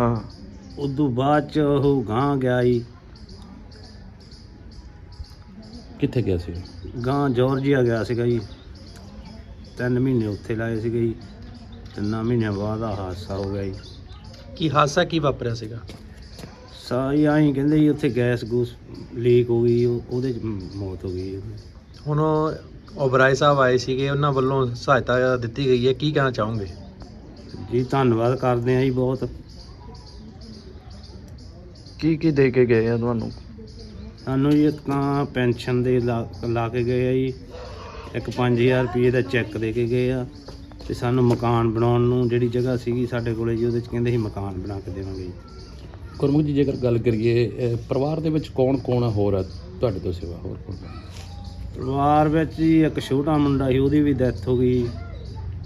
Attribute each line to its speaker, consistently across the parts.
Speaker 1: ਹਾਂ।
Speaker 2: ਉਦੋਂ ਬਾਅਦ ਚ ਉਹ ਗਾਂ ਗਿਆ ਜੀ
Speaker 3: ਕਿੱਥੇ ਗਿਆ ਸੀ?
Speaker 2: ਗਾਂ ਜਾਰਜੀਆ ਗਿਆ ਸੀਗਾ ਜੀ। ਤਿੰਨ ਮਹੀਨੇ ਉੱਥੇ ਲਾਏ ਸੀਗੇ ਜੀ। ਤਿੰਨਾਂ ਮਹੀਨਿਆਂ ਬਾਅਦ ਆ ਹਾਦਸਾ ਹੋ ਗਿਆ ਜੀ।
Speaker 1: ਕੀ ਹਾਦਸਾ ਕੀ ਵਾਪਰਿਆ ਸੀਗਾ?
Speaker 2: ਸਾਈ ਆਈ ਕਹਿੰਦੇ ਜੀ ਉੱਥੇ ਗੈਸ ਗੂਸ ਲੀਕ ਹੋ ਗਈ ਉਹ- ਉਹਦੇ ਚ ਮ- ਮੌਤ ਹੋ ਗਈ
Speaker 1: ਹੁਣ ਓਬਰਾਏ ਸਾਹਿਬ ਆਏ ਸੀਗੇ ਉਹਨਾਂ ਵੱਲੋਂ ਸਹਾਇਤਾ ਦਿੱਤੀ ਗਈ ਹੈ ਕੀ ਕਹਿਣਾ ਚਾਹੋਗੇ?
Speaker 2: ਜੀ ਧੰਨਵਾਦ ਕਰਦੇ ਆ ਜੀ ਬਹੁਤ।
Speaker 1: ਕੀ ਕੀ ਦੇ ਕੇ ਗਏ ਆ ਤੁਹਾਨੂੰ?
Speaker 2: ਸਾਨੂੰ ਜੀ ਇੱਕ ਤਾਂ ਪੈਨਸ਼ਨ ਦੇ ਲਾ ਲਾ ਕੇ ਗਏ ਆ ਜੀ। ਇੱਕ 5000 ਰੁਪਏ ਦਾ ਚੈੱਕ ਦੇ ਕੇ ਗਏ ਆ। ਤੇ ਸਾਨੂੰ ਮਕਾਨ ਬਣਾਉਣ ਨੂੰ ਜਿਹੜੀ ਜਗ੍ਹਾ ਸੀਗੀ ਸਾਡੇ ਕੋਲੇ ਜੀ ਉਹਦੇ ਚ ਕਹਿੰਦੇ ਸੀ ਮਕਾਨ ਬਣਾ ਕੇ ਦੇਵਾਂਗੇ ਜੀ।
Speaker 3: ਗੁਰਮੁਖ ਜੀ ਜੇਕਰ ਗੱਲ ਕਰੀਏ ਅਹ, ਪਰਿਵਾਰ ਦੇ ਵਿੱਚ ਕੌਣ ਕੌਣ ਹੋਰ ਹੈ ਤੁਹਾਡੇ ਤੋਂ ਸਿਵਾ ਹੋਰ ਕੌਣ?
Speaker 2: ਪਰਿਵਾਰ ਵਿੱਚ ਜੀ ਇੱਕ ਛੋਟਾ ਮੁੰਡਾ ਸੀ ਉਹਦੀ ਵੀ ਡੈਥ ਹੋ ਗਈ।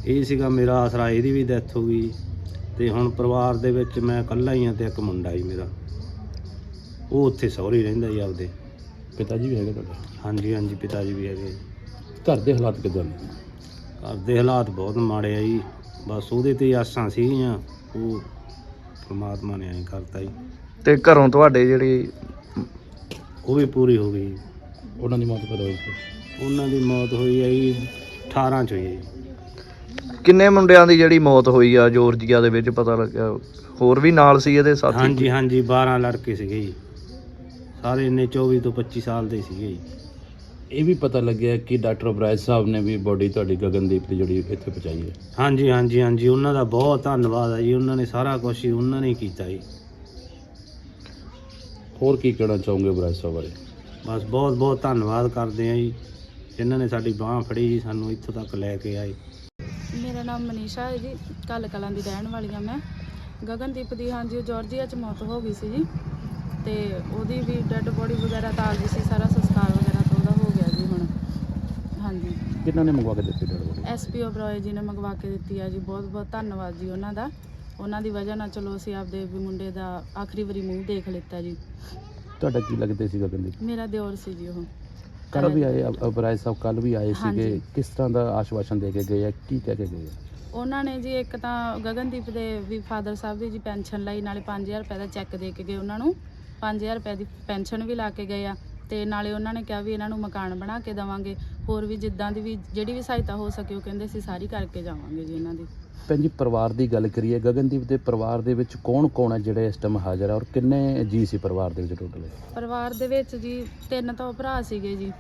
Speaker 2: ਇਹ ਸੀਗਾ ਮੇਰਾ ਆਸਰਾ ਇਹਦੀ ਵੀ ਡੈਥ ਹੋ ਗਈ। ਤੇ ਹੁਣ ਪਰਿਵਾਰ ਦੇ ਵਿੱਚ ਮੈਂ ਇਕੱਲਾ ਹੀ ਹਾਂ ਤੇ ਇੱਕ ਮੁੰਡਾ ਹੀ ਮੇਰਾ। ਉਹ ਉੱਥੇ ਸਹੁਰੇ ਰਹਿੰਦਾ ਜੀ ਆਪਦੇ।
Speaker 3: ਪਿਤਾ ਜੀ ਵੀ ਹੈਗੇ ਤੁਹਾਡੇ?
Speaker 2: ਹਾਂਜੀ ਹਾਂਜੀ ਪਿਤਾ ਜੀ ਵੀ ਹੈਗੇ।
Speaker 3: ਘਰ ਦੇ ਹਾਲਾਤ ਕਿਦਾਂ ਨੇ?
Speaker 2: ਘਰ ਦੇ ਹਾਲਾਤ ਬਹੁਤ ਮਾੜੇ ਆ ਜੀ। ਬਸ ਉਹਦੇ ਤੇ ਹੀ ਆਸਾਂ ਸੀਗੀਆਂ ਉਹ ਪ੍ਰਮਾਤਮਾ ਨੇ ਐਂ ਕਰਤਾ ਜੀ।
Speaker 1: ਤੇ ਘਰੋਂ ਤੁਹਾਡੇ ਜਿਹੜੀ
Speaker 2: ਉਹ ਵੀ ਪੂਰੀ ਹੋ ਗਈ।
Speaker 3: ਉਹਨਾਂ ਦੀ ਮੌਤ ਕਦੋਂ ਹੋਈ ਸੀ?
Speaker 2: ਉਹਨਾਂ ਦੀ ਮੌਤ ਹੋਈ ਹੈ ਜੀ 18 ਚ ਹੋਈ ਹੈ ਜੀ।
Speaker 1: ਕਿੰਨੇ ਮੁੰਡਿਆਂ ਦੀ ਜਿਹੜੀ ਮੌਤ ਹੋਈ ਆ ਜੋਰਜੀਆ ਦੇ ਵਿੱਚ ਪਤਾ ਲੱਗਿਆ? ਹੋਰ ਵੀ ਨਾਲ ਸੀ ਇਹਦੇ ਸਾਥੀ?
Speaker 2: ਹਾਂਜੀ ਹਾਂਜੀ 12 ਲੜਕੇ ਸੀਗੇ ਜੀ। ਸਾਰੇ ਇੰਨੇ 24 ਤੋਂ 25 ਸਾਲ ਦੇ ਸੀਗੇ ਜੀ।
Speaker 3: ਇਹ ਵੀ ਪਤਾ ਲੱਗਿਆ ਕਿ ਡਾਕਟਰ ਬਰਾਜ ਸਾਹਿਬ ਨੇ ਵੀ ਬੋਡੀ ਤੁਹਾਡੀ ਗਗਨਦੀਪ ਦੀ ਜਿਹੜੀ ਇੱਥੇ ਪਹੁੰਚਾਈ ਹੈ।
Speaker 2: ਹਾਂਜੀ ਹਾਂਜੀ ਹਾਂਜੀ। ਉਹਨਾਂ ਦਾ ਬਹੁਤ ਧੰਨਵਾਦ ਹੈ ਜੀ। ਉਹਨਾਂ ਨੇ ਸਾਰਾ ਕੁਝ ਹੀ ਉਹਨਾਂ ਨੇ ਕੀਤਾ ਜੀ।
Speaker 3: ਹੋਰ ਕੀ ਕਹਿਣਾ ਚਾਹੋਗੇ ਬਰਾਜ ਸਾਹਿਬ ਬਾਰੇ?
Speaker 2: ਬਸ ਬਹੁਤ ਬਹੁਤ ਧੰਨਵਾਦ ਕਰਦੇ ਆ ਜੀ। ਜਿਨ੍ਹਾਂ ਨੇ ਸਾਡੀ ਬਾਹ ਫੜੀ ਜੀ ਸਾਨੂੰ ਇੱਥੋਂ ਤੱਕ ਲੈ ਕੇ ਆਏ।
Speaker 4: ਮੇਰਾ ਨਾਮ ਮਨੀਸ਼ਾ ਹੈ ਜੀ। ਕੱਲ ਕਲਾਂ ਦੀ ਰਹਿਣ ਵਾਲੀ ਹਾਂ ਮੈਂ। ਗਗਨਦੀਪ ਦੀ ਹਾਂਜੀ ਜਾਰਜੀਆ ਚ ਮੌਤ ਹੋ ਗਈ ਸੀ ਜੀ। ਤੇ ਉਹਦੀ ਵੀ ਡੈੱਡ ਬੋਡੀ ਵਗੈਰਾ ਤਾਂ ਆ ਗਈ ਸੀ ਸਾਰਾ ਸੰਸਕਾਰ ਵਗੈਰਾ ਤਾਂ ਉਹਦਾ ਹੋ ਗਿਆ ਜੀ ਹੁਣ। ਹਾਂਜੀ।
Speaker 3: ਕਿਹਨਾਂ ਨੇ ਮੰਗਵਾ ਕੇ ਦਿੱਤੀ ਡੈਡ ਬੋਡੀ
Speaker 4: ਐਸਪੀਓ ਬਰੋਏ ਜੀ ਨੇ ਮੰਗਵਾ ਕੇ ਦਿੱਤੀ ਆ ਜੀ ਬਹੁਤ ਬਹੁਤ ਧੰਨਵਾਦ ਜੀ ਉਹਨਾਂ ਦਾ। ਉਹਨਾਂ ਦੀ ਵਜ੍ਹਾ ਨਾਲ ਚਲੋ ਅਸੀਂ ਆਪਦੇ ਵੀ ਮੁੰਡੇ ਦਾ ਆਖਰੀ ਵਾਰੀ ਮੂੰਹ ਦੇਖ ਲਿੱਤਾ ਜੀ।
Speaker 3: ਤੁਹਾਡਾ ਕੀ ਲੱਗਦੇ ਸੀ ਗਗਨਦੀਪ
Speaker 4: ਮੇਰਾ ਦਿਓਰ ਸੀ ਜੀ ਉਹ।
Speaker 3: ਕੱਲ ਵੀ ਆਏ ਅ- ਬਰਾਜ ਸਾਹਿਬ ਕੱਲ ਵੀ ਆਏ ਸੀਗੇ।
Speaker 4: ਹਾਂਜੀ।
Speaker 3: ਕਿਸ ਤਰ੍ਹਾਂ ਦਾ ਆਸ਼ਵਾਸਨ ਦੇ ਕੇ ਗਏ ਆ? ਕੀ ਕਹਿ ਕੇ ਗਏ ਆ?
Speaker 4: ਉਹਨਾਂ ਨੇ ਜੀ ਇੱਕ ਤਾਂ ਗਗਨਦੀਪ ਦੇ ਵੀ ਫਾਦਰ ਸਾਹਿਬ ਦੀ ਜੀ ਪੈਨਸ਼ਨ ਲਈ ਨਾਲੇ 5000 ਰੁਪਏ ਦਾ ਚੈੱਕ ਦੇ ਕੇ ਗਏ ਉਹਨਾਂ ਨੂੰ। 5000 ਰੁਪਏ ਦੀ ਪੈਨਸ਼ਨ ਵੀ ਲਾ ਕੇ ਗਏ ਆ ਤੇ ਨਾਲੇ ਉਹਨਾਂ ਨੇ ਕਿਹਾ ਵੀ ਇਹਨਾਂ ਨੂੰ ਮਕਾਨ ਬਣਾ ਕੇ ਦੇਵਾਂਗੇ। ਹੋਰ ਵੀ ਜਿੱਦਾਂ ਦੀ ਵੀ ਜਿਹੜੀ ਵੀ ਸਹਾਇਤਾ ਹੋ ਸਕੇ ਉਹ ਕਹਿੰਦੇ ਅਸੀਂ ਸਾਰੀ ਕਰਕੇ ਜਾਵਾਂਗੇ ਜੀ ਇਹਨਾਂ ਦੀ।
Speaker 3: ਭੈਣ ਜੀ ਪਰਿਵਾਰ ਦੀ ਗੱਲ ਕਰੀਏ ਗਗਨਦੀਪ ਦੇ ਪਰਿਵਾਰ ਦੇ ਵਿੱਚ ਕੌਣ ਕੌਣ ਹੈ ਜਿਹੜੇ ਇਸ ਟਾਈਮ ਹਾਜ਼ਰ ਹੈ ਔਰ ਕਿੰਨੇ ਜੀ ਸੀ ਪਰਿਵਾਰ ਦੇ ਵਿੱਚ ਟੋਟਲ
Speaker 4: ਪਰਿਵਾਰ ਦੇ ਵਿੱਚ ਜੀ ਤਿੰਨ ਤਾਂ ਭਰਾ ਸੀਗੇ ਜੀ।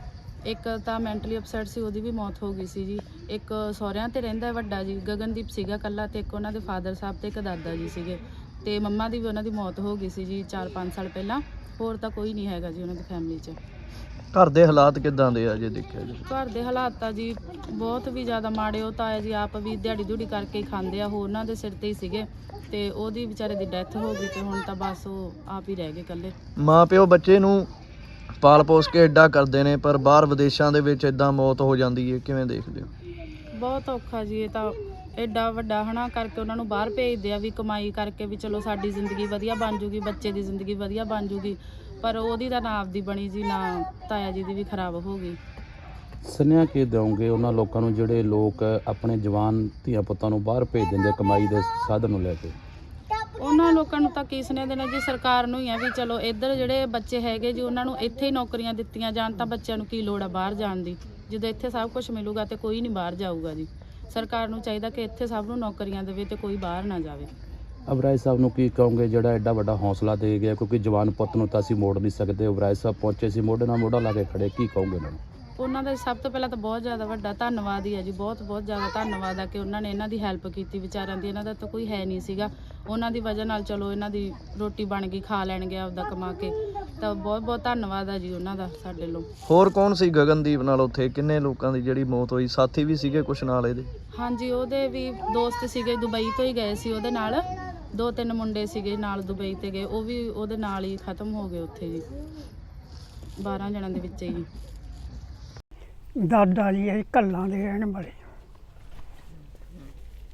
Speaker 4: ਇੱਕ ਤਾਂ ਮੈਂਟਲੀ ਅਪਸੈਟ ਸੀ ਉਹਦੀ ਵੀ ਮੌਤ ਹੋ ਗਈ ਸੀ ਜੀ। ਇੱਕ ਸਹੁਰਿਆਂ ਤੇ ਰਹਿੰਦਾ ਵੱਡਾ ਜੀ ਗਗਨਦੀਪ ਸੀਗਾ ਕੱਲਾ ਤੇ ਇੱਕ ਉਹਨਾਂ ਦੇ ਫਾਦਰ ਸਾਹਿਬ ਤੇ ਇੱਕ ਦਾਦਾ ਜੀ ਸੀਗੇ। ਤੇ ਮੰਮਾ ਦੀ ਵੀ ਉਹਨਾਂ ਦੀ ਮੌਤ ਹੋ ਗਈ ਸੀ ਜੀ 4-5 ਸਾਲ ਪਹਿਲਾਂ। ਹੋਰ ਤਾਂ ਕੋਈ ਨਹੀਂ ਹੈਗਾ ਜੀ ਉਹਨਾਂ ਦੀ ਫੈਮਿਲੀ 'ਚ।
Speaker 1: ਘਰ ਦੇ ਹਾਲਾਤ ਕਿਦਾਂ ਦੇ ਆ ਜੇ ਦੇਖਿਆ ਜੀ
Speaker 4: ਘਰ ਦੇ ਹਾਲਾਤ ਤਾਂ ਜੀ ਬਹੁਤ ਵੀ ਜ਼ਿਆਦਾ ਮਾੜੇ ਉਹ ਤਾਂ ਹੈ ਜੀ ਆਪ ਵੀ ਦਿਹਾੜੀ ਧੂੜੀ ਕਰਕੇ ਹੀ ਖਾਂਦੇ ਆ ਹੋਰ ਉਹਨਾਂ ਦੇ ਸਿਰ ਤੇ ਹੀ ਸੀਗੇ ਤੇ ਉਹਦੀ ਵਿਚਾਰੇ ਦੀ ਡੈਥ ਹੋ ਗਈ ਤੇ ਹੁਣ ਤਾਂ ਬਸ ਉਹ ਆਪ ਹੀ ਰਹਿ ਗਏ ਇਕੱਲੇ।
Speaker 1: ਮਾਂ ਪਿਓ ਬੱਚੇ ਨੂੰ ਪਾਲ ਪੋਸ ਕੇ ਐਡਾ ਕਰਦੇ ਨੇ ਪਰ ਬਾਹਰ ਵਿਦੇਸ਼ਾਂ ਦੇ ਵਿੱਚ ਐਦਾਂ ਮੌਤ ਹੋ ਜਾਂਦੀ ਹੈ ਕਿਵੇਂ ਦੇਖਦੇ ਹੋ?
Speaker 4: ਬਹੁਤ ਔਖਾ ਜੀ ਇਹ ਤਾਂ ਐਡਾ ਵੱਡਾ ਹਨਾ ਕਰਕੇ ਉਹਨਾਂ ਨੂੰ ਬਾਹਰ ਭੇਜਦੇ ਆ ਵੀ ਕਮਾਈ ਕਰਕੇ ਵੀ ਚਲੋ ਸਾਡੀ ਜ਼ਿੰਦਗੀ ਵਧੀਆ ਬਣ ਜੂਗੀ ਬੱਚੇ ਦੀ ਜ਼ਿੰਦਗੀ ਵਧੀਆ ਬਣ ਜੂਗੀ ਪਰ ਉਹਦੀ ਤਾਂ ਨਾ ਆਪਦੀ ਬਣੀ ਜੀ ਨਾ ਤਾਇਆ ਜੀ ਦੀ ਵੀ ਖਰਾਬ ਹੋ ਗਈ।
Speaker 3: ਸੁਨੇਹਾ ਕੀ ਦਿਓਗੇ ਉਹਨਾਂ ਲੋਕਾਂ ਨੂੰ ਜਿਹੜੇ ਲੋਕ ਆਪਣੇ ਜਵਾਨ ਧੀਆਂ ਪੁੱਤਾਂ ਨੂੰ ਬਾਹਰ ਭੇਜ ਦਿੰਦੇ ਕਮਾਈ ਦੇ ਸਾਧਨ ਨੂੰ ਲੈ ਕੇ?
Speaker 4: ਉਹਨਾਂ ਲੋਕਾਂ ਨੂੰ ਤਾਂ ਕੀ ਸੁਨੇਹਾ ਦੇਣਾ ਜੀ ਸਰਕਾਰ ਨੂੰ ਹੀ ਆ ਵੀ ਚਲੋ ਇੱਧਰ ਜਿਹੜੇ ਬੱਚੇ ਹੈਗੇ ਜੀ ਉਹਨਾਂ ਨੂੰ ਇੱਥੇ ਹੀ ਨੌਕਰੀਆਂ ਦਿੱਤੀਆਂ ਜਾਣ ਤਾਂ ਬੱਚਿਆਂ ਨੂੰ ਕੀ ਲੋੜ ਆ ਬਾਹਰ ਜਾਣ ਦੀ? ਜਦੋਂ ਇੱਥੇ ਸਭ ਕੁਝ ਮਿਲੂਗਾ ਤੇ ਕੋਈ ਨਹੀਂ ਬਾਹਰ ਜਾਊਗਾ ਜੀ। ਸਰਕਾਰ ਨੂੰ ਚਾਹੀਦਾ ਕਿ ਇੱਥੇ ਸਭ ਨੂੰ ਨੌਕਰੀਆਂ ਦੇਵੇ ਤੇ ਕੋਈ ਬਾਹਰ ਨਾ ਜਾਵੇ।
Speaker 3: ਅਬਰਾਜ ਸਾਹਿਬ ਨੂੰ ਕੀ ਕਹੋਗੇ? ਜਿਹੜਾ ਐਡਾ ਵੱਡਾ ਹੌਸਲਾ ਦੇ ਗਿਆ, ਕਿਉਂਕਿ ਜਵਾਨ ਪੁੱਤ ਨੂੰ ਤਾਂ ਅਸੀਂ ਮੋੜ ਨਹੀਂ ਸਕਦੇ। ਅਬਰਾਜ ਸਾਹਿਬ ਪਹੁੰਚੇ ਸੀ, ਮੋਢੇ ਨਾਲ ਮੋਢਾ ਲਾ ਕੇ ਖੜੇ, ਕੀ ਕਹੋਗੇ ਉਹਨਾਂ ਨੂੰ?
Speaker 4: ਉਹਨਾਂ ਦਾ ਸਭ ਤੋਂ ਪਹਿਲਾਂ ਤਾਂ ਬਹੁਤ ਜ਼ਿਆਦਾ ਵੱਡਾ ਧੰਨਵਾਦ ਹੀ ਹੈ ਜੀ ਬਹੁਤ ਬਹੁਤ ਜ਼ਿਆਦਾ ਧੰਨਵਾਦ ਆ ਕਿ ਉਹਨਾਂ ਨੇ ਇਹਨਾਂ ਦੀ ਹੈਲਪ ਕੀਤੀ ਵਿਚਾਰਿਆਂ ਦੀ ਇਹਨਾਂ ਦਾ ਤਾਂ ਕੋਈ ਹੈ ਨਹੀਂ ਸੀਗਾ। ਉਹਨਾਂ ਦੀ ਵਜ੍ਹਾ ਨਾਲ ਚਲੋ ਇਹਨਾਂ ਦੀ ਰੋਟੀ ਬਣ ਗਈ ਖਾ ਲੈਣਗੇ ਆਪਦਾ ਕਮਾ ਕੇ। ਤਾਂ ਬਹੁਤ ਬਹੁਤ ਧੰਨਵਾਦ ਆ ਜੀ ਉਹਨਾਂ ਦਾ ਸਾਡੇ ਲੋ
Speaker 1: ਹੋਰ ਕੌਣ ਸੀ ਗਗਨਦੀਪ ਨਾਲ ਉੱਥੇ? ਕਿੰਨੇ ਲੋਕਾਂ ਦੀ ਜਿਹੜੀ ਮੌਤ ਹੋਈ? ਸਾਥੀ ਵੀ ਸੀਗੇ ਕੁਛ ਨਾਲ ਇਹਦੇ?
Speaker 4: ਹਾਂਜੀ ਉਹਦੇ ਵੀ ਦੋਸਤ ਸੀਗੇ ਦੁਬਈ ਤੋਂ ਹੀ ਗਏ ਸੀ ਉਹਦੇ ਨਾਲ। ਦੋ ਤਿੰਨ ਮੁੰਡੇ ਸੀਗੇ ਨਾਲ ਦੁਬਈ ਤੇ ਗਏ ਉਹ ਵੀ ਉਹਦੇ ਨਾਲ ਹੀ ਖਤਮ ਹੋ ਗਏ ਉੱਥੇ ਜੀ। 12 ਜਣਾਂ ਦੇ ਵਿੱਚ ਹੀ।
Speaker 5: ਦਾਦਾ ਜੀ ਇਹ ਕੱਲਾਂ ਦੇ ਰਹਿਣ ਵਾਲੇ।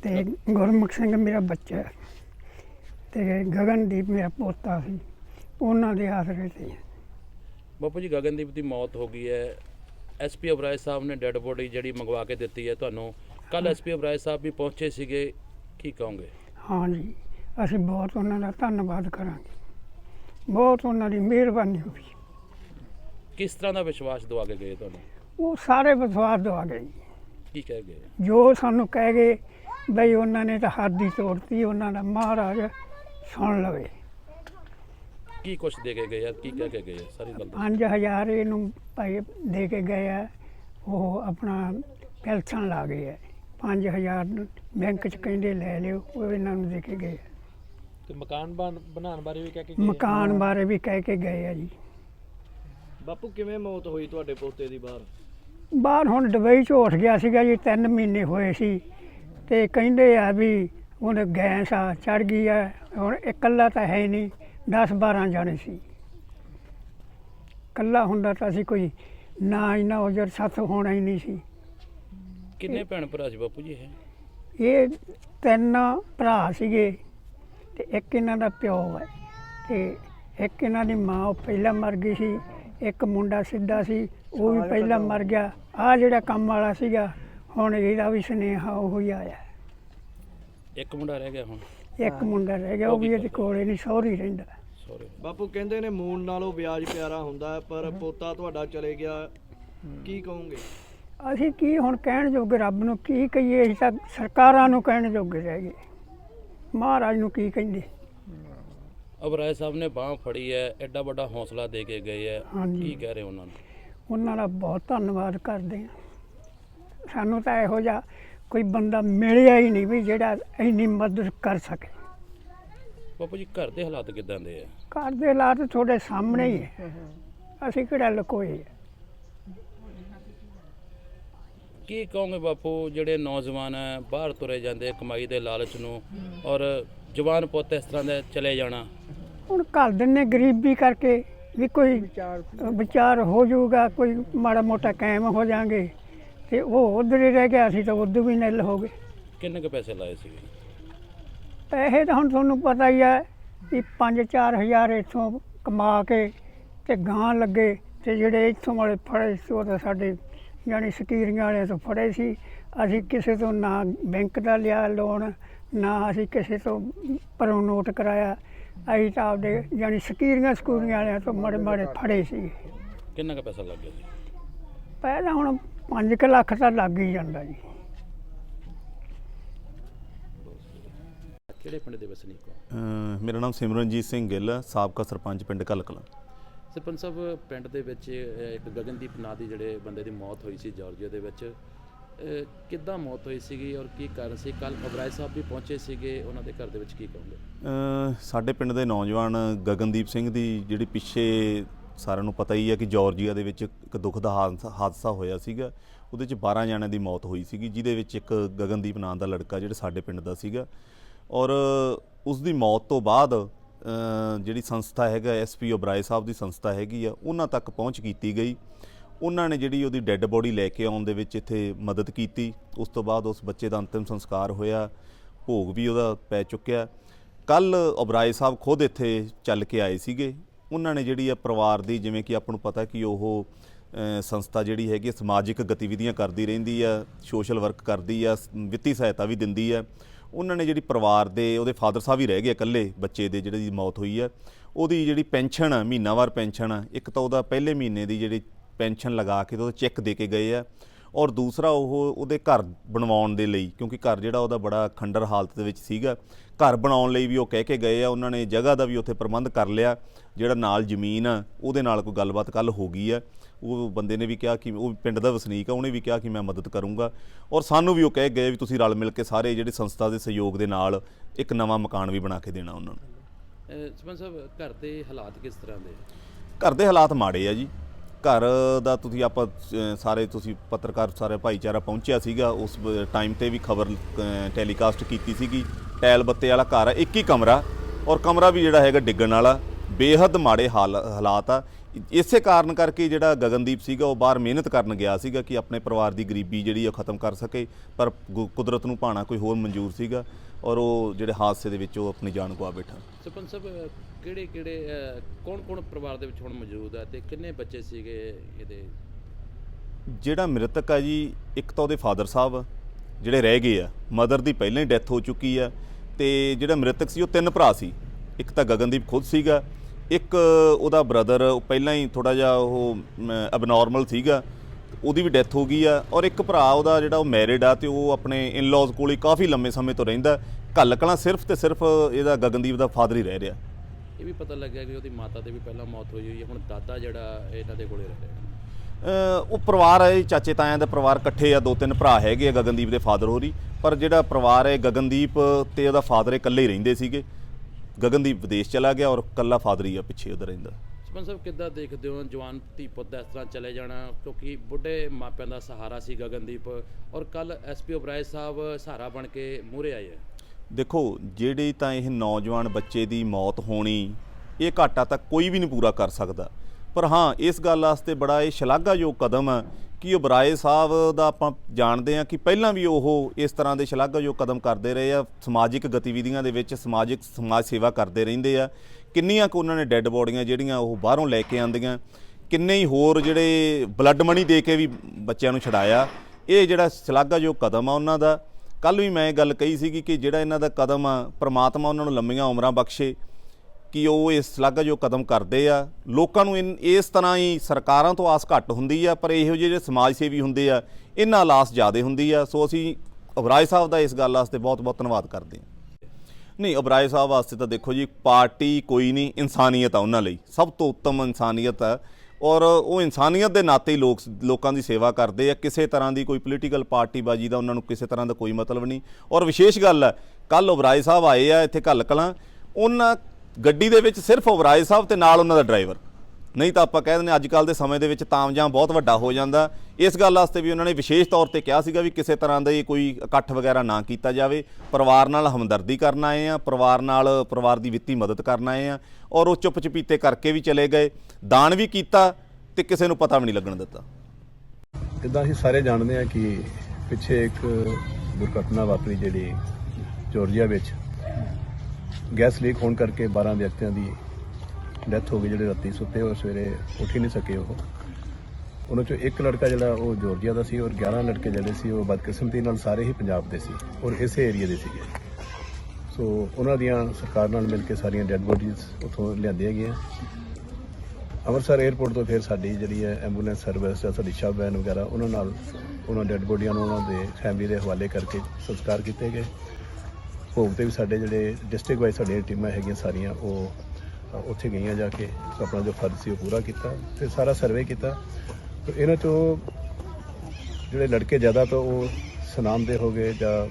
Speaker 5: ਤੇ ਗੁਰਮੁਖ ਸਿੰਘ ਮੇਰਾ ਬੱਚਾ ਹੈ। ਤੇ ਗਗਨਦੀਪ ਮੇਰਾ ਪੋਤਾ ਸੀ। ਉਹਨਾਂ ਦੇ ਆਸਰੇ ਤੇ।
Speaker 3: ਬਾਪੂ ਜੀ ਗਗਨਦੀਪ ਦੀ ਮੌਤ ਹੋ ਗਈ ਹੈ। ਐਸਪੀ ਅਬਰਾਜ ਸਾਹਿਬ ਨੇ ਡੈੱਡ ਬੋਡੀ ਜਿਹੜੀ ਮੰਗਵਾ ਕੇ ਦਿੱਤੀ ਹੈ ਤੁਹਾਨੂੰ। ਕੱਲ ਐਸਪੀ ਅਬਰਾਜ ਸਾਹਿਬ ਵੀ ਪਹੁੰਚੇ ਸੀਗੇ। ਕੀ ਕਹੋਗੇ?
Speaker 5: ਹਾਂ ਜੀ ਅਸੀਂ ਬਹੁਤ ਉਹਨਾਂ ਦਾ ਧੰਨਵਾਦ ਕਰਾਂਗੇ। ਬਹੁਤ ਉਹਨਾਂ ਦੀ ਮਿਹਰਬਾਨੀ ਹੋਈ।
Speaker 3: ਕਿਸ ਤਰ੍ਹਾਂ ਦਾ ਵਿਸ਼ਵਾਸ ਦਵਾ ਕੇ ਗਏ ਤੁਹਾਨੂੰ?
Speaker 5: ਉਹ ਸਾਰੇ ਵਿਸ਼ਵਾਸ ਦਵਾ ਗਏ ਜੀ।
Speaker 3: ਕੀ ਕਹਿ ਗਏ?
Speaker 5: ਜੋ ਸਾਨੂੰ ਕਹਿ ਗਏ ਬਈ ਉਹਨਾਂ ਨੇ ਤਾਂ ਹੱਦ ਹੀ ਤੋੜਤੀ ਉਹਨਾਂ ਦਾ ਮਹਾਰਾਜ ਸੁਣ ਲਵੇ।
Speaker 3: ਕੀ ਕੁਛ ਦੇ ਕੇ ਗਏ ਆ? ਕੀ ਕਹਿ ਕੇ ਗਏ ਆ? ਸਾਰੀ ਗੱਲ ਦੱਸੋ।
Speaker 5: 5000 ਇਹਨੂੰ ਭਾਈ ਦੇ ਕੇ ਗਏ ਆ ਉਹ ਆਪਣਾ ਪੈਨਸ਼ਨ ਲਾ ਗਏ ਆ। 5000 ਬੈਂਕ ਚ ਕਹਿੰਦੇ ਲੈ ਲਿਓ ਉਹ ਇਹਨਾਂ ਨੂੰ ਦੇ ਕੇ ਗਏ ਆ।
Speaker 6: ਤੇ ਮਕਾਨ ਬਣ- ਬਣਾਉਣ ਬਾਰੇ ਵੀ ਕਹਿ ਕੇ
Speaker 5: ਮਕਾਨ ਬਾਰੇ ਵੀ ਕਹਿ ਕੇ ਗਏ ਆ ਜੀ।
Speaker 1: ਬਾਪੂ ਕਿਵੇਂ ਮੌਤ ਹੋਈ ਤੁਹਾਡੇ ਪੋਤੇ ਦੀ ਬਾਹਰ?
Speaker 5: ਬਾਹਰ ਹੁਣ ਦੁਬਈ ਚ ਉੱਠ ਗਿਆ ਸੀਗਾ ਜੀ 3 ਮਹੀਨੇ ਹੋਏ ਸੀ ਤੇ ਕਹਿੰਦੇ ਆ ਵੀ ਹੁਣ ਗੈਸ ਆ ਚੜ ਗਈ ਆ ਹੁਣ ਇਕੱਲਾ ਤਾਂ ਹੈ ਨਹੀਂ 10 12 ਜਾਣੇ ਸੀ। ਇਕੱਲਾ ਹੁੰਦਾ ਤਾਂ ਅਸੀਂ ਕੋਈ ਨਾ ਇਹਨਾਂ ਉਜਰ ਸੱਤ ਹੋਣਾ ਹੀ ਨਹੀਂ ਸੀ।
Speaker 3: ਕਿੰਨੇ ਭੈਣ ਭਰਾ ਸੀ ਬਾਪੂ ਜੀ ਇਹ?
Speaker 5: ਇਹ ਤਿੰਨ ਭਰਾ ਸੀਗੇ ਤੇ ਇੱਕ ਇਹਨਾਂ ਦਾ ਪਿਓ ਹੈ ਤੇ ਇੱਕ ਇਹਨਾਂ ਦੀ ਮਾਂ ਉਹ ਪਹਿਲਾਂ ਮਰ ਗਈ ਸੀ ਇੱਕ ਮੁੰਡਾ ਸਿੱਧਾ ਸੀ ਉਹ ਵੀ ਪਹਿਲਾਂ ਮਰ ਗਿਆ। ਆ ਜਿਹੜਾ ਕੰਮ ਵਾਲਾ ਸੀਗਾ ਹੁਣ ਇਹਦਾ ਵੀ ਸੁਨੇਹਾ ਉਹ ਹੀ ਆਇਆ।
Speaker 3: ਇੱਕ ਮੁੰਡਾ ਰਹਿ ਗਿਆ ਹੁਣ।
Speaker 5: ਇੱਕ ਮੁੰਡਾ ਰਹਿ ਗਿਆ ਉਹ ਵੀ ਇਹਦੇ ਕੋਲੇ ਨਹੀਂ ਸਹੁਰੀ ਰਹਿੰਦਾ।
Speaker 3: ਸੌਰੀ
Speaker 1: ਬਾਪੂ ਕਹਿੰਦੇ ਨੇ ਮੂਨ ਨਾਲੋਂ ਵਿਆਜ ਪਿਆਰਾ ਹੁੰਦਾ ਹੈ। ਪਰ ਪੋਤਾ ਤੁਹਾਡਾ ਚਲੇ ਗਿਆ। ਕੀ ਕਹੋਗੇ?
Speaker 5: ਅਸੀਂ ਕੀ ਹੁਣ ਕਹਿਣ ਜੋਗੇ ਰੱਬ ਨੂੰ? ਕੀ ਕਹੀਏ? ਅਸੀਂ ਤਾਂ ਸਰਕਾਰਾਂ ਨੂੰ ਕਹਿਣ ਜੋਗੇ ਰਹਿ ਗਏ। ਮਹਾਰਾਜ ਨੂੰ ਕੀ ਕਹਿੰਦੇ?
Speaker 3: ਅਬਰਾਏ ਸਾਹਿਬ ਨੇ ਬਾਹ ਫੜੀ ਹੈ ਐਡਾ ਵੱਡਾ ਹੌਸਲਾ ਦੇ ਕੇ ਗਏ ਹੈ।
Speaker 5: ਹਾਂਜੀ।
Speaker 3: ਕੀ ਕਹਿ ਰਹੇ ਉਹਨਾਂ ਨੂੰ?
Speaker 5: ਉਹਨਾਂ ਦਾ ਬਹੁਤ ਧੰਨਵਾਦ ਕਰਦੇ ਹਾਂ। ਸਾਨੂੰ ਤਾਂ ਇਹੋ ਜਿਹਾ ਕੋਈ ਬੰਦਾ ਮਿਲਿਆ ਹੀ ਨਹੀਂ ਵੀ ਜਿਹੜਾ ਇੰਨੀ ਮਦਦ ਕਰ ਸਕੇ।
Speaker 3: ਬਾਪੂ ਜੀ ਘਰ ਦੇ ਹਾਲਾਤ ਕਿਦਾਂ ਦੇ ਆ?
Speaker 5: ਘਰ ਦੇ ਹਾਲਾਤ ਤੁਹਾਡੇ ਸਾਹਮਣੇ ਹੀ ਹੈ ਅਸੀਂ ਕਿਹੜਾ ਲੁਕੋਏ ਹੈ
Speaker 3: ਕੀ ਕਹੋਗੇ ਬਾਪੂ ਜਿਹੜੇ ਨੌਜਵਾਨ ਹੈ ਬਾਹਰ ਤੁਰੇ ਜਾਂਦੇ ਆ ਕਮਾਈ ਦੇ ਲਾਲਚ ਨੂੰ ਔਰ ਜਵਾਨ ਪੁੱਤ ਇਸ ਤਰ੍ਹਾਂ ਦੇ ਚਲੇ ਜਾਣਾ?
Speaker 5: ਹੁਣ ਘਰ ਦੇ ਨੇ ਗਰੀਬੀ ਕਰਕੇ ਵੀ ਕੋਈ ਵਿਚਾਰ ਹੋ ਜਾਊਗਾ ਕੋਈ ਮਾੜਾ ਮੋਟਾ ਕਾਇਮ ਹੋ ਜਾਾਂਗੇ ਤੇ ਉਹ ਉਧਰ ਹੀ ਰਹਿ ਗਿਆ ਅਸੀਂ ਤਾਂ ਉਧਰ ਵੀ ਨਿਲ ਹੋ ਗਏ।
Speaker 3: ਕਿੰਨੇ ਕੁ ਪੈਸੇ ਲਾਏ ਸੀਗੇ?
Speaker 5: ਪੈਸੇ ਤਾਂ ਹੁਣ ਤੁਹਾਨੂੰ ਪਤਾ ਹੀ ਹੈ ਵੀ 5-4 ਹਜ਼ਾਰ ਇੱਥੋਂ ਕਮਾ ਕੇ ਤੇ ਗਾਂ ਲੱਗੇ ਤੇ ਜਿਹੜੇ ਇੱਥੋਂ ਵਾਲੇ ਫੜੇ ਸੀ ਉਹ ਤਾਂ ਸਾਡੇ ਯਾਨੀ ਸਕੀਰੀਆਂ ਵਾਲਿਆਂ ਤੋਂ ਫੜੇ ਸੀ। ਅਸੀਂ ਕਿਸੇ ਤੋਂ ਨਾ ਬੈਂਕ ਦਾ ਲਿਆ ਲੋਨ ਨਾ ਅਸੀਂ ਕਿਸੇ ਤੋਂ ਪਰੋਂ ਨੋਟ ਕਰਾਇਆ। ਅਸੀਂ ਤਾਂ ਆਪਦੇ ਯਾਨੀ ਸਕੀਰੀਆਂ ਸਕੂਰੀਆਂ ਵਾਲਿਆਂ ਤੋਂ ਮਾੜੇ ਮਾੜੇ ਫੜੇ ਸੀ।
Speaker 3: ਕਿੰਨਾ ਕੁ ਪੈਸਾ ਲੱਗ ਗਿਆ ਸੀ?
Speaker 5: ਪਹਿਲਾਂ ਹੁਣ 5 ਲੱਖ ਤਾਂ ਲੱਗ ਹੀ ਜਾਂਦਾ ਜੀ।
Speaker 3: ਕਿਹੜੇ ਪਿੰਡ ਦੇ ਵਸਨੀਕ ਹੋ
Speaker 7: ਮੇਰਾ ਨਾਮ ਸਿਮਰਨਜੀਤ ਸਿੰਘ ਗਿੱਲ ਹੈ, ਸਾਬਕਾ ਸਰਪੰਚ ਪਿੰਡ ਕਲਕਲਾਂ।
Speaker 3: ਸਰਪੰਚ ਸਾਹਿਬ ਪਿੰਡ ਦੇ ਵਿੱਚ ਅਹ, ਇੱਕ ਗਗਨਦੀਪ ਨਾਂ ਦੀ ਜਿਹੜੇ ਬੰਦੇ ਦੀ ਮੌਤ ਹੋਈ ਸੀ ਜਾਰਜੀਆ ਦੇ ਵਿੱਚ। ਕਿੱਦਾਂ ਮੌਤ ਹੋਈ ਸੀਗੀ ਔਰ ਕੀ ਕਾਰਨ ਸੀ? ਕੱਲ ਅਬਰਾਏ ਸਾਹਿਬ ਵੀ ਪਹੁੰਚੇ ਸੀਗੇ, ਉਹਨਾਂ ਦੇ ਘਰ ਦੇ ਵਿੱਚ ਕੀ ਕਹੋਗੇ?
Speaker 7: ਸਾਡੇ ਪਿੰਡ ਦੇ ਨੌਜਵਾਨ ਗਗਨਦੀਪ ਸਿੰਘ ਦੀ ਜਿਹੜੀ ਪਿੱਛੇ ਸਾਰਿਆਂ ਨੂੰ ਪਤਾ ਹੀ ਹੈ ਕਿ ਜਾਰਜੀਆ ਦੇ ਵਿੱਚ ਇੱਕ ਦੁੱਖ ਦਾ ਹਾਦਸਾ- ਹਾਦਸਾ ਹੋਇਆ ਸੀਗਾ। ਉਹਦੇ ਵਿੱਚ 12 ਜਣਿਆਂ ਦੀ ਮੌਤ ਹੋਈ ਸੀਗੀ, ਜਿਹਦੇ ਵਿੱਚ ਇੱਕ ਗਗਨਦੀਪ ਨਾਂ ਦਾ ਲੜਕਾ ਜਿਹੜਾ ਸਾਡੇ ਪਿੰਡ ਦਾ ਸੀਗਾ। ਔਰ ਉਸ ਦੀ ਮੌਤ ਤੋਂ ਬਾਅਦ ਜਿਹੜੀ ਸੰਸਥਾ ਹੈਗਾ ਐਸਪੀ ਓਬਰਾਏ ਸਾਹਿਬ ਦੀ ਸੰਸਥਾ ਹੈਗੀ ਆ, ਉਹਨਾਂ ਤੱਕ ਪਹੁੰਚ ਕੀਤੀ ਗਈ। ਉਹਨਾਂ ਨੇ ਜਿਹੜੀ ਉਹਦੀ ਡੈੱਡ ਬੋਡੀ ਲੈ ਕੇ ਆਉਣ ਦੇ ਵਿੱਚ ਇੱਥੇ ਮਦਦ ਕੀਤੀ। ਉਸ ਤੋਂ ਬਾਅਦ ਉਸ ਬੱਚੇ ਦਾ ਅੰਤਿਮ ਸੰਸਕਾਰ ਹੋਇਆ। ਭੋਗ ਵੀ ਉਹਦਾ ਪੈ ਚੁੱਕਿਆ। ਕੱਲ ਓਬਰਾਏ ਸਾਹਿਬ ਖੁਦ ਇੱਥੇ ਚੱਲ ਕੇ ਆਏ ਸੀਗੇ। ਉਹਨਾਂ ਨੇ ਜਿਹੜੀ ਆ ਪਰਿਵਾਰ ਦੀ ਜਿਵੇਂ ਕਿ ਆਪਾਂ ਨੂੰ ਪਤਾ ਕਿ ਉਹ ਸੰਸਥਾ ਜਿਹੜੀ ਹੈਗੀ ਆ, ਸਮਾਜਿਕ ਗਤੀਵਿਧੀਆਂ ਕਰਦੀ ਰਹਿੰਦੀ ਆ ਸੋਸ਼ਲ ਵਰਕ ਕਰਦੀ ਆ ਵਿੱਤੀ ਸਹਾਇਤਾ ਵੀ ਦਿੰਦੀ ਆ। ਉਹਨਾਂ ਨੇ ਜਿਹੜੀ ਪਰਿਵਾਰ ਦੇ ਉਹਦੇ ਫਾਦਰ ਸਾਹਿਬ ਹੀ ਰਹਿ ਗਏ ਇਕੱਲੇ ਬੱਚੇ ਦੇ ਜਿਹੜੇ ਦੀ ਮੌਤ ਹੋਈ ਆ। ਉਹਦੀ ਜਿਹੜੀ ਪੈਨਸ਼ਨ ਆ ਮਹੀਨਾਵਾਰ ਪੈਨਸ਼ਨ ਆ ਇੱਕ ਤਾਂ ਉਹਦਾ ਪਹਿਲੇ ਮਹੀਨੇ ਦੀ ਜਿਹੜੀ ਪੈਨਸ਼ਨ ਲਗਾ ਕੇ ਤੇ ਉਹਦਾ ਚੈੱਕ ਦੇ ਕੇ ਗਏ ਆ। ਔਰ ਦੂਸਰਾ ਉਹ ਉਹਦੇ ਘਰ ਬਣਵਾਉਣ ਦੇ ਲਈ ਕਿਉਂਕਿ ਘਰ ਜਿਹੜਾ ਉਹਦਾ ਬੜਾ ਖੰਡਰ ਹਾਲਤ ਦੇ ਵਿੱਚ ਸੀਗਾ ਘਰ ਬਣਾਉਣ ਲਈ ਵੀ ਉਹ ਕਹਿ ਕੇ ਗਏ ਆ ਉਹਨਾਂ ਨੇ ਜਗ੍ਹਾ ਦਾ ਵੀ ਉੱਥੇ ਪ੍ਰਬੰਧ ਕਰ ਲਿਆ ਜਿਹੜਾ ਨਾਲ ਜ਼ਮੀਨ ਆ ਉਹਦੇ ਨਾਲ ਕੋਈ ਗੱਲਬਾਤ ਕੱਲ ਹੋ ਗਈ ਆ। ਉਹ ਬੰਦੇ ਨੇ ਵੀ ਕਿਹਾ ਕਿ ਉਹ ਪਿੰਡ ਦਾ ਵਸਨੀਕ ਆ ਉਹਨੇ ਵੀ ਕਿਹਾ ਕਿ ਮੈਂ ਮਦਦ ਕਰੂੰਗਾ। ਔਰ ਸਾਨੂੰ ਵੀ ਉਹ ਕਹਿ ਗਏ ਵੀ ਤੁਸੀਂ ਰਲ ਮਿਲ ਕੇ ਸਾਰੇ ਜਿਹੜੇ ਸੰਸਥਾ ਦੇ ਸਹਿਯੋਗ ਦੇ ਨਾਲ ਇੱਕ ਨਵਾਂ ਮਕਾਨ ਵੀ ਬਣਾ ਕੇ ਦੇਣਾ ਉਹਨਾਂ ਨੂੰ।
Speaker 3: ਸਰਪੰਚ ਸਾਹਿਬ ਘਰ ਦੇ ਹਾਲਾਤ ਕਿਸ ਤਰ੍ਹਾਂ ਦੇ
Speaker 7: ਘਰ ਦੇ ਹਾਲਾਤ ਮਾੜੇ ਆ ਜੀ। ਘਰ ਦਾ ਤੁਸੀਂ ਆਪਾਂ ਸਾਰੇ ਤੁਸੀਂ ਪੱਤਰਕਾਰ ਸਾਰੇ ਭਾਈਚਾਰਾ ਪਹੁੰਚਿਆ ਸੀਗਾ, ਉਸ ਟਾਈਮ ਤੇ ਵੀ ਖਬਰ ਟੈਲੀਕਾਸਟ ਕੀਤੀ ਸੀਗੀ। ਟੈਲ ਬੱਤੇ ਵਾਲਾ ਘਰ ਆ, ਇੱਕ ਹੀ ਕਮਰਾ, ਔਰ ਕਮਰਾ ਵੀ ਜਿਹੜਾ ਹੈਗਾ ਡਿੱਗਣ ਵਾਲਾ, ਬੇਹੱਦ ਮਾੜੇ ਹਾਲ, ਹਾਲਾਤ ਆ। ਇਸੇ ਕਾਰਨ ਕਰਕੇ ਜਿਹੜਾ ਗਗਨਦੀਪ ਸੀਗਾ, ਉਹ ਬਾਹਰ ਮਿਹਨਤ ਕਰਨ ਗਿਆ ਸੀਗਾ ਕਿ ਆਪਣੇ ਪਰਿਵਾਰ ਦੀ ਗਰੀਬੀ ਜਿਹੜੀ ਉਹ ਖਤਮ ਕਰ ਸਕੇ, ਪਰ ਗੁ- ਕੁਦਰਤ ਨੂੰ ਭਾਣਾ ਕੋਈ ਹੋਰ ਮਨਜ਼ੂਰ ਸੀਗਾ। ਔਰ ਉਹ ਜਿਹੜੇ ਹਾਦਸੇ ਦੇ ਵਿੱਚ ਉਹ ਆਪਣੀ ਜਾਨ ਗਵਾ ਬੈਠਾ।
Speaker 3: ਸਰਪੰਚ ਸਾਹਿਬ ਕਿਹੜੇ ਕਿਹੜੇ ਕੌਣ ਕੌਣ ਪਰਿਵਾਰ ਦੇ ਵਿੱਚ ਹੁਣ ਮੌਜੂਦ ਹੈ ਤੇ ਕਿੰਨੇ ਬੱਚੇ ਸੀਗੇ ਇਹਦੇ?
Speaker 7: ਜਿਹੜਾ ਮ੍ਰਿਤਕ ਆ ਜੀ ਇੱਕ ਤਾਂ ਉਹਦੇ ਫਾਦਰ ਸਾਹਿਬ ਜਿਹੜੇ ਰਹਿ ਗਏ ਆ। ਮਦਰ ਦੀ ਪਹਿਲਾਂ ਹੀ ਡੈਥ ਹੋ ਚੁੱਕੀ ਆ ਤੇ ਜਿਹੜਾ ਮ੍ਰਿਤਕ ਸੀ ਉਹ ਤਿੰਨ ਭਰਾ ਸੀ। ਇੱਕ ਤਾਂ ਗਗਨਦੀਪ ਖੁਦ ਸੀਗਾ ਇੱਕ ਉਹਦਾ ਬ੍ਰਦਰ ਪਹਿਲਾਂ ਹੀ ਥੋੜਾ ਜਿਹਾ ਉਹ ਅਬਨੋਰਮਲ ਸੀਗਾ। ਉਹਦੀ ਵੀ ਡੈਥ ਹੋ ਗਈ ਆ ਔਰ ਇੱਕ ਭਰਾ ਉਹਦਾ ਜਿਹੜਾ ਉਹ ਮੈਰਿਡ ਆ ਤੇ ਉਹ ਆਪਣੇ ਇਨ-ਲॉज ਕੋਲ ਹੀ ਕਾਫੀ ਲੰਮੇ ਸਮੇਂ ਤੋਂ ਰਹਿੰਦਾ। ਘੱਲ ਕਲਾਂ ਸਿਰਫ ਤੇ ਸਿਰਫ ਇਹਦਾ ਗਗਨਦੀਪ ਦਾ ਫਾਦਰ ਹੀ ਰਹਿ ਰਿਹਾ।
Speaker 3: ਇਹ ਵੀ ਪਤਾ ਲੱਗਿਆ ਕਿ ਉਹਦੀ ਮਾਤਾ ਦੇ ਵੀ ਪਹਿਲਾਂ ਮੌਤ ਹੋਈ ਹੋਈ ਹੈ। ਹੁਣ ਦਾਦਾ ਜਿਹੜਾ ਇਹਨਾਂ ਦੇ ਕੋਲੇ ਰਹਿ
Speaker 7: ਉਹ ਪਰਿਵਾਰ ਹੈ ਚਾਚੇ ਤਾਇਆਂ ਦਾ ਪਰਿਵਾਰ ਇਕੱਠੇ ਆ ਦੋ ਤਿੰਨ ਭਰਾ ਹੈਗੇ ਆ ਗਗਨਦੀਪ ਦੇ ਫਾਦਰ ਹੋਰੀ। ਪਰ ਜਿਹੜਾ ਪਰਿਵਾਰ ਹੈ ਗਗਨਦੀਪ ਤੇ ਉਹਦਾ ਫਾਦਰ ਇਕੱਲੇ ਹੀ ਰਹਿੰਦੇ ਸੀਗੇ। ਗਗਨਦੀਪ ਵਿਦੇਸ਼ ਚਲਾ ਗਿਆ ਔਰ ਇਕੱਲਾ ਫਾਦਰ ਹੀ ਆ ਪਿੱਛੇ ਉਹਦਾ ਰਹਿੰਦਾ।
Speaker 3: ਸਰਪੰਚ ਸਾਹਿਬ ਕਿੱਦਾਂ ਦੇਖਦੇ ਹੋ ਜਵਾਨ ਧੀ ਪੁੱਤ ਇਸ ਤਰ੍ਹਾਂ ਚਲੇ ਜਾਣਾ? ਕਿਉਂਕਿ ਬੁੱਢੇ ਮਾਪਿਆਂ ਦਾ ਸਹਾਰਾ ਸੀ ਗਗਨਦੀਪ ਔਰ ਕੱਲ ਐਸਪੀ ਓਬਰਾਏ ਸਾਹਿਬ ਸਹਾਰਾ ਬਣ ਕੇ ਮੂਹਰੇ ਆਏ ਹੈ
Speaker 7: ਦੇਖੋ, ਜਿਹੜੀ ਤਾਂ ਇਹ ਨੌਜਵਾਨ ਬੱਚੇ ਦੀ ਮੌਤ ਹੋਣੀ, ਇਹ ਘਾਟਾ ਤਾਂ ਕੋਈ ਵੀ ਨਹੀਂ ਪੂਰਾ ਕਰ ਸਕਦਾ। ਪਰ ਹਾਂ, ਇਸ ਗੱਲ ਵਾਸਤੇ ਬੜਾ ਇਹ ਸ਼ਲਾਘਾਯੋਗ ਕਦਮ ਹੈ ਕਿ ਓਬਰਾਏ ਸਾਹਿਬ ਦਾ ਆਪਾਂ ਜਾਣਦੇ ਹਾਂ ਕਿ ਪਹਿਲਾਂ ਵੀ ਉਹ ਇਸ ਤਰ੍ਹਾਂ ਦੇ ਸ਼ਲਾਘਾਯੋਗ ਕਦਮ ਕਰਦੇ ਰਹੇ ਆ, ਸਮਾਜਿਕ ਗਤੀਵਿਧੀਆਂ ਦੇ ਵਿੱਚ ਸਮਾਜਿਕ ਸਮਾਜ ਸੇਵਾ ਕਰਦੇ ਰਹਿੰਦੇ ਆ। ਕਿੰਨੀਆਂ ਕੁ ਉਹਨਾਂ ਨੇ ਡੈੱਡ ਬੋਡੀਆਂ ਜਿਹੜੀਆਂ ਉਹ ਬਾਹਰੋਂ ਲੈ ਕੇ ਆਂਦੀਆਂ ਕਿੰਨੇ ਹੀ ਹੋਰ ਜਿਹੜੇ ਬਲੱਡ ਮਨੀ ਦੇ ਕੇ ਵੀ ਬੱਚਿਆਂ ਨੂੰ ਛਡਾਇਆ। ਇਹ ਜਿਹੜਾ ਸ਼ਲਾਘਾਯੋਗ ਕਦਮ ਆ ਉਹਨਾਂ ਦਾ। ਕੱਲ ਵੀ ਮੈਂ ਇਹ ਗੱਲ ਕਹੀ ਸੀਗੀ ਕਿ ਜਿਹੜਾ ਇਹਨਾਂ ਦਾ ਕਦਮ ਆ, ਪ੍ਰਮਾਤਮਾ ਉਹਨਾਂ ਨੂੰ ਲੰਮੀਆਂ ਉਮਰਾਂ ਬਖਸ਼ੇ, ਕਿ ਉਹ ਇਸ ਸ਼ਲਾਘਾਯੋਗ ਕਦਮ ਕਰਦੇ ਆ। ਲੋਕਾਂ ਨੂੰ ਇਨ- ਇਸ ਤਰ੍ਹਾਂ ਹੀ ਸਰਕਾਰਾਂ ਤੋਂ ਆਸ ਘੱਟ ਹੁੰਦੀ ਆ, ਪਰ ਇਹੋ ਜਿਹੇ ਜਿਹੜੇ ਸਮਾਜ ਸੇਵੀ ਹੁੰਦੇ ਆ, ਇਹਨਾਂ ਨਾਲ ਆਸ ਜ਼ਿਆਦੇ ਹੁੰਦੀ ਆ। ਸੋ ਅਸੀਂ ਅਬਰਾਏ ਸਾਹਿਬ ਦਾ ਇਸ ਗੱਲ ਵਾਸਤੇ ਬਹੁਤ-ਬਹੁਤ ਧੰਨਵਾਦ ਕਰਦੇ ਹਾਂ। ਨਹੀਂ ਅਬਰਾਏ ਸਾਹਿਬ ਵਾਸਤੇ ਤਾਂ ਦੇਖੋ ਜੀ, ਪਾਰਟੀ ਕੋਈ ਨਹੀਂ, ਇਨਸਾਨੀਅਤ ਆ ਉਹਨਾਂ ਲਈ। ਸਭ ਤੋਂ ਉੱਤਮ ਇਨਸਾਨੀਅਤ ਆ ਔਰ ਉਹ ਇਨਸਾਨੀਅਤ ਦੇ ਨਾਤੇ ਹੀ ਲੋਕ ਲੋਕਾਂ ਦੀ ਸੇਵਾ ਕਰਦੇ ਆ। ਕਿਸੇ ਤਰ੍ਹਾਂ ਦੀ ਕੋਈ ਪੋਲੀਟੀਕਲ ਪਾਰਟੀ ਬਾਜੀ ਦਾ ਉਹਨਾਂ ਨੂੰ ਕਿਸੇ ਤਰ੍ਹਾਂ ਦਾ ਕੋਈ ਮਤਲਬ ਨਹੀਂ। ਔਰ ਵਿਸ਼ੇਸ਼ ਗੱਲ ਹੈ ਕੱਲ ਅਬਰਾਏ ਸਾਹਿਬ ਆਏ ਆ ਇੱਥੇ ਘੱਲ ਕਲਾਂ ਉਹਨਾਂ ਗੱਡੀ ਦੇ ਵਿੱਚ ਸਿਰਫ ਅਬਰਾਏ ਸਾਹਿਬ ਤੇ ਨਾਲ ਉਹਨਾਂ ਦਾ ਡਰਾਈਵਰ। ਨਹੀਂ ਤਾਂ ਆਪਾਂ ਕਹਿ ਦਿੰਦੇ ਅੱਜ ਕੱਲ ਦੇ ਸਮੇਂ ਦੇ ਵਿੱਚ ਤਾਮਜਾਮ ਬਹੁਤ ਵੱਡਾ ਹੋ ਜਾਂਦਾ। ਇਸ ਗੱਲ ਵਾਸਤੇ ਵੀ ਉਹਨਾਂ ਨੇ ਵਿਸ਼ੇਸ਼ ਤੌਰ ਤੇ ਕਿਹਾ ਸੀਗਾ ਵੀ ਕਿਸੇ ਤਰ੍ਹਾਂ ਦਾ ਕੋਈ ਇਕੱਠ ਵਗੈਰਾ ਨਾ ਕੀਤਾ ਜਾਵੇ। ਪਰਿਵਾਰ ਨਾਲ ਹਮਦਰਦੀ ਕਰਨ ਆਏ ਆ ਪਰਿਵਾਰ ਨਾਲ ਪਰਿਵਾਰ ਦੀ ਵਿੱਤੀ ਮਦਦ ਕਰਨ ਆਏ ਆ ਔਰ ਉਹ ਚੁੱਪ ਚਪੀਤੇ ਕਰਕੇ ਵੀ ਚਲੇ ਗਏ। ਦਾਨ ਵੀ ਕੀਤਾ ਤੇ ਕਿਸੇ ਨੂੰ ਪਤਾ ਵੀ ਨਹੀਂ ਲੱਗਣ ਦਿੱਤਾ।
Speaker 8: ਜਿੱਦਾਂ ਅਸੀਂ ਸਾਰੇ ਜਾਣਦੇ ਹਾਂ ਕਿ ਪਿੱਛੇ ਇੱਕ ਦੁਰਘਟਨਾ ਵਾਪਰੀ ਜਿਹੜੀ ਜਾਰਜੀਆ ਵਿੱਚ। ਗੈਸ ਲੀਕ ਹੋਣ ਕਰਕੇ 12 ਵਿਅਕਤੀਆਂ ਦੀ ਡੈਥ ਹੋ ਗਈ ਜਿਹੜੇ ਰਾਤੀ, ਸੁੱਤੇ ਹੋਏ ਸਵੇਰੇ ਉੱਠ ਹੀ ਨਹੀਂ ਸਕੇ ਉਹ। ਉਹਨਾਂ ਚੋਂ ਇੱਕ ਲੜਕਾ ਜਿਹੜਾ ਉਹ ਜਾਰਜੀਆ ਦਾ ਸੀ ਔਰ 11 ਲੜਕੇ ਜਿਹੜੇ ਸੀ ਉਹ ਬਦਕਿਸਮਤੀ ਨਾਲ ਸਾਰੇ ਹੀ ਪੰਜਾਬ ਦੇ ਸੀ ਔਰ ਇਸੇ ਏਰੀਆ ਦੇ ਸੀਗੇ। ਸੋ ਉਹਨਾਂ ਦੀਆਂ ਸਰਕਾਰ ਨਾਲ ਮਿਲ ਕੇ ਸਾਰੀਆਂ ਡੈੱਡ ਬੋਡੀਜ਼ ਉੱਥੋਂ ਲਿਆਂਦੀਆਂ ਗਈਆਂ। ਅੰਮ੍ਰਿਤਸਰ 에ਅਰਪੋਰਟ ਤੋਂ ਫਿਰ ਸਾਡੀ ਜਿਹੜੀ ਹੈ ਐਂਬੂਲੈਂਸ ਸਰਵਿਸ ਜਾਂ ਸਾਡੀ ਸ਼ਬ ਵੈਨ ਵਗੈਰਾ, ਉਹਨਾਂ ਨਾਲ ਉਹਨਾਂ ਡੈੱਡ ਬੋਡੀਆਂ ਨੂੰ ਉਹਨਾਂ ਦੇ ਫੈਮਿਲੀ ਦੇ ਹਵਾਲੇ ਕਰਕੇ ਸੰਸਕਾਰ ਕੀਤੇ ਗਏ। ਭੋਗ ਤੇ ਵੀ ਸਾਡੇ ਜਿਹੜੇ ਡਿਸਟ੍ਰਿਕਟ ਵਾਈਜ਼ ਸਾਡੀਆਂ ਟੀਮਾਂ ਹੈਗੀਆਂ ਸਾਰੀਆਂ, ਉਹ ਅ, ਉੱਥੇ ਗਈਆਂ ਜਾ ਕੇ ਆਪਣਾ ਜੋ ਫਰਜ਼ ਸੀ ਉਹ ਪੂਰਾ ਕੀਤਾ ਤੇ ਸਾਰਾ ਸਰਵੇ ਕੀਤਾ। ਤੇ ਇਹਨਾਂ ਚੋਂ ਜਿਹੜੇ ਲੜਕੇ ਜ਼ਿਆਦਾ ਤਾਂ ਉਹ ਸਨਾਮ ਦੇ ਹੋ ਗਏ ਜਾਂ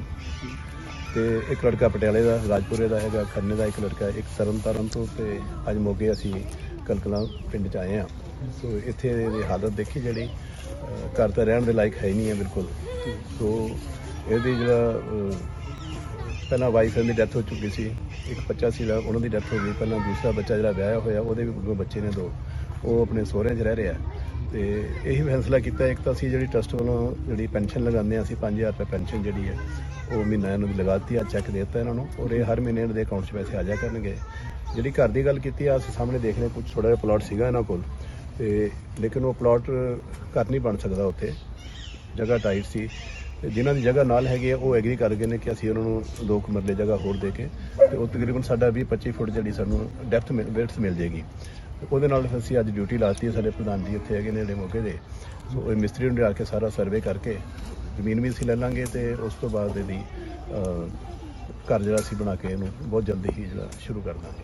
Speaker 8: ਤੇ ਇੱਕ ਲੜਕਾ ਪਟਿਆਲੇ ਦਾ ਰਾਜਪੁਰੇ ਦਾ ਹੈਗਾ ਖੰਨੇ ਦਾ ਇੱਕ ਲੜਕਾ ਇੱਕ ਤਰਨਤਾਰਨ ਤੋਂ ਤੇ ਅੱਜ ਮੋਗੇ ਅਸੀਂ ਕਲਕਲਾਂ ਪਿੰਡ ਚ ਆਏ ਆ ਸੋ ਇੱਥੇ ਦੀ ਹਾਲਤ ਦੇਖੀ ਜਿਹੜੀ ਘਰ ਤਾਂ ਰਹਿਣ ਦੇ ਲਾਇਕ ਹੈ ਹੀ ਨਹੀਂ ਹੈ ਬਿਲਕੁਲ। ਸੋ ਇਹਦੀ ਜਿਹੜਾ ਪਹਿਲਾਂ ਵਾਈਫ ਦੀ ਡੈਥ ਹੋ ਚੁੱਕੀ ਸੀ, ਇੱਕ ਬੱਚਾ ਸੀ ਉਹਨਾਂ ਦੀ ਡੈਥ ਹੋ ਗਈ। ਪਹਿਲਾਂ ਦੂਸਰਾ ਬੱਚਾ ਜਿਹੜਾ ਵਿਆਹਿਆ ਹੋਇਆ, ਉਹਦੇ ਵੀ ਦੋ ਬੱਚੇ ਨੇ ਦੋ। ਉਹ ਆਪਣੇ ਸਹੁਰਿਆਂ 'ਚ ਰਹਿ ਰਿਹਾ। ਤੇ ਇਹੀ ਫੈਸਲਾ ਕੀਤਾ, ਇੱਕ ਤਾਂ ਅਸੀਂ ਜਿਹੜੀ ਟਰਸਟ ਵੱਲੋਂ ਜਿਹੜੀ ਪੈਨਸ਼ਨ ਲਗਾਉਂਦੇ ਹਾਂ, ਅਸੀਂ 5000 ਰੁਪਏ ਪੈਨਸ਼ਨ ਜਿਹੜੀ ਹੈ, ਉਹ ਮਹੀਨਾ ਇਹਨਾਂ ਦੀ ਲਗਾਤੀ ਆ ਚੈੱਕ ਦੇ ਦਿੱਤਾ ਇਹਨਾਂ ਨੂੰ। ਔਰ ਇਹ ਹਰ ਮਹੀਨੇ ਇਹਨਾਂ ਦੇ ਅਕਾਊਂਟ 'ਚ ਪੈਸੇ ਆ ਜਾ ਕਰਨਗੇ। ਜਿਹੜੀ ਘਰ ਦੀ ਗੱਲ ਕੀਤੀ ਆ ਅਸੀਂ ਸਾਹਮਣੇ ਦੇਖ ਰਹੇ ਕੁਝ ਥੋੜਾ ਜਿਹਾ ਪਲਾਟ ਸੀਗਾ ਇਹਨਾਂ ਕੋਲ। ਤੇ ਲੇਕਿਨ ਉਹ ਪਲਾਟ ਘਰ ਨਹੀਂ ਬਣ ਸਕਦਾ ਉੱਥੇ। ਜਗ੍ਹਾ ਟਾਈਟ ਸੀ। ਤੇ ਜਿਨ੍ਹਾਂ ਦੀ ਜਗ੍ਹਾ ਨਾਲ ਹੈਗੀ ਹੈ ਉਹ ਐਗਰੀ ਕਰ ਗਏ ਨੇ ਕਿ ਅਸੀਂ ਉਹਨਾਂ ਨੂੰ ਦੋ ਕੁ ਮਰਲੇ ਜਗ੍ਹਾ ਹੋਰ ਦੇ ਕੇ ਤੇ ਉਹ ਤਕਰੀਬਨ ਸਾਡਾ 20 25 ਫੁੱਟ ਜਿਹੜੀ ਸਾਨੂੰ ਡੈਪਥ ਮਿਲ ਵਿਡਥ ਮਿਲ ਜੇਗੀ ਉਹਦੇ ਨਾਲ ਅਸੀਂ ਅੱਜ ਡਿਊਟੀ ਲਾਤੀ ਹੈ, ਸਾਡੇ ਪ੍ਰਧਾਨ ਜੀ ਇੱਥੇ ਹੈਗੇ ਨੇ ਜਿਹੜੇ ਮੌਕੇ ਦੇ। ਸੋ ਇਹ ਮਿਸਤਰੀ ਨੂੰ ਲਿਆ ਕੇ ਸਾਰਾ ਸਰਵੇ ਕਰਕੇ ਜ਼ਮੀਨ ਵੀ ਅਸੀਂ ਲੈ ਲਾਂਗੇ ਤੇ ਉਸ ਤੋਂ ਬਾਅਦ ਇਹਦੀ ਘਰ ਜਿਹੜਾ ਅਸੀਂ ਬਣਾ ਕੇ ਇਹਨੂੰ ਬਹੁਤ ਜਲਦੀ ਹੀ ਜਿਹੜਾ ਸ਼ੁਰੂ ਕਰ ਦਾਂਗੇ।